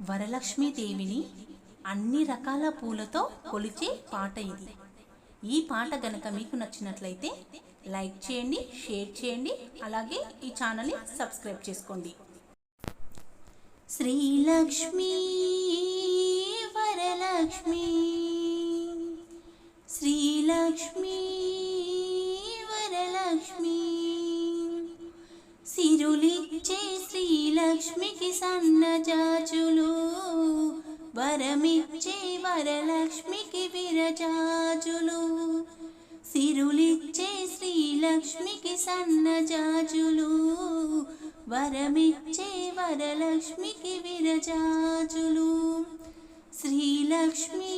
వరలక్ష్మీదేవిని అన్ని రకాల పూలతో కొలిచే పాట ఇది. ఈ పాట గనక మీకు నచ్చినట్లయితే లైక్ చేయండి షేర్ చేయండి అలాగే ఈ ఛానల్ని సబ్స్క్రైబ్ చేసుకోండి. శ్రీలక్ష్మీ వరలక్ష్మి శ్రీలక్ష్మి వరలక్ష్మి సిరులిచ్చే లక్ష్మికి సన్నజాజులు వరమిచ్చే వరలక్ష్మికి విరజాజులు సిరులిచ్చే శ్రీలక్ష్మికి సన్నజాజులు వరమిచ్చే వరలక్ష్మికి విరజాజులు శ్రీలక్ష్మీ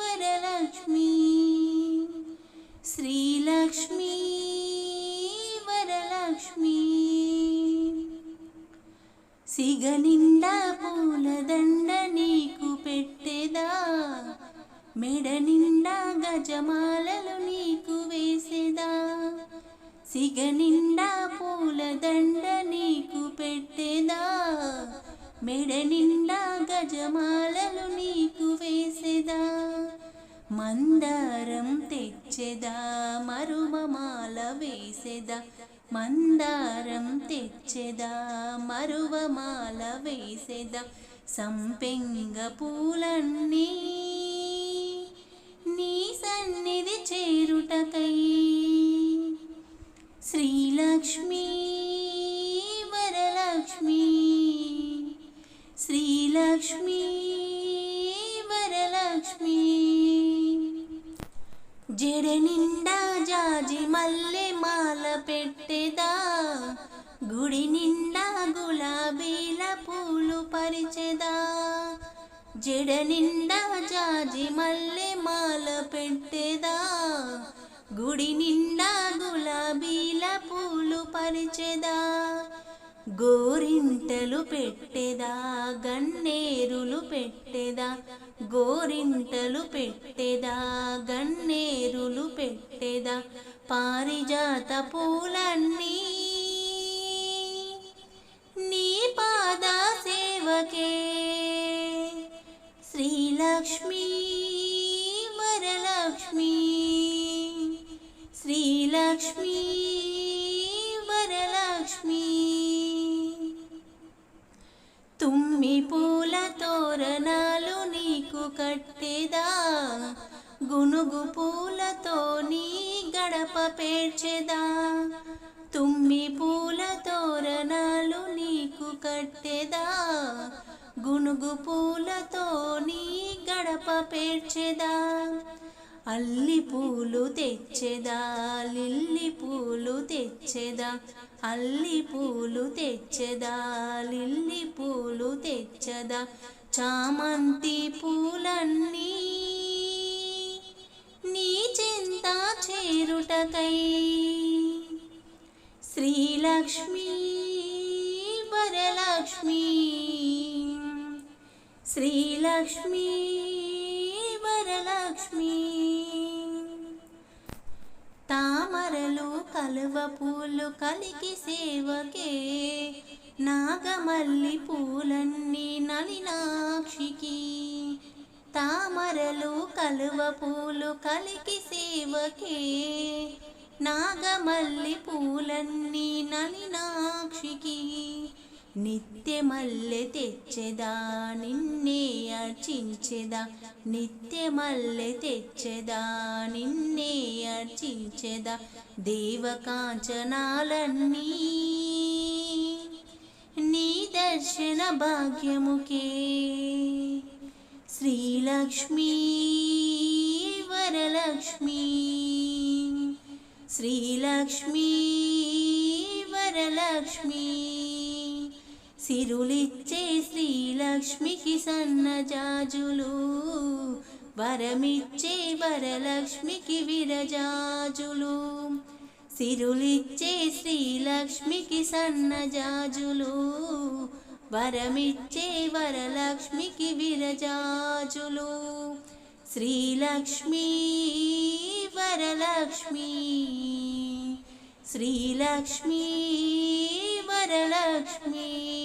వరలక్ష్మీ. సిగ సిగనిండా పూలదండ నీకు పెట్టేదా? మెడ నిండా గజమాలలు నీకు వేసేదా? వేసెదా సిగనిండా పూలదండ నీకు పెట్టేదా? మెడ నిండా గజమాలలు నీకు మందారం తెచ్చెదా? మరువమాల వేసెదా? మందారం తెచ్చెదా? మరువమాల వేసెదా? సంపెంగ పూలన్నీ నీ సన్నిధి చేరుటకై. శ్రీలక్ష్మి వరలక్ష్మి శ్రీలక్ష్మి జడ నిండా జాజి మల్లె మాల పెట్టెదా? గుడి నిండా గులాబీల పూలు పరిచెదా? జడ నిండా జాజి మల్లె మాల పెట్టెదా? గుడి నిండా గులాబీల పూలు పరిచెదా? గోరింటలు పెట్టెదా గన్నేరులు పెట్టెదా? గోరింటలు పెట్టెదా గన్నేరులు పెట్టెదా? పారిజాత పూలన్నీ నీ పాద సేవకే శ్రీలక్ష్మి తుమ్మి పూల తోరణాలు నీకు కట్టెదా? గునుగు పూలతో నీ గడప పేర్చెదా? తుమ్మి పూల తోరణాలు నీకు కట్టెదా? గునుగు పూలతో నీ గడప పేర్చెదా? అల్లి పూలు తెచ్చేదా లిల్లి పూలు తెచ్చేదా అల్లి పూలు తెచ్చేదా లిల్లి పూలు తెచ్చదా చామంతి పూలన్నీ నీ చింత చేరుటకై. శ్రీలక్ష్మి వరలక్ష్మి శ్రీలక్ష్మీ వరలక్ష్మి తామరలు కలువ పూలు కలికి సేవకే. నాగమల్లి పూలన్నీ నలినాక్షికి తామరలు కలువ పూలు కలికి సేవకే. నాగమల్లి పూలన్నీ నిత్యమల్లె తెచ్చెదా నిన్నే అర్చించెదా. నిత్యమల్లె తెచ్చెదా నిన్నే అర్చించెదా. దేవకాంచనాలన్నీ నీ దర్శన భాగ్యముకే. శ్రీలక్ష్మీ వరలక్ష్మీ శ్రీలక్ష్మీ వరలక్ష్మీ. సిరులిచ్చే శ్రీలక్ష్మికి సన్నజాజులు. వరమిచ్చే వరలక్ష్మికి విరజాజులు. సిరులిచ్చే శ్రీలక్ష్మికి సన్నజాజులు. వరమిచ్చే వరలక్ష్మికి విరజాజులు. శ్రీలక్ష్మీ వరలక్ష్మి. శ్రీలక్ష్మీ వరలక్ష్మీ.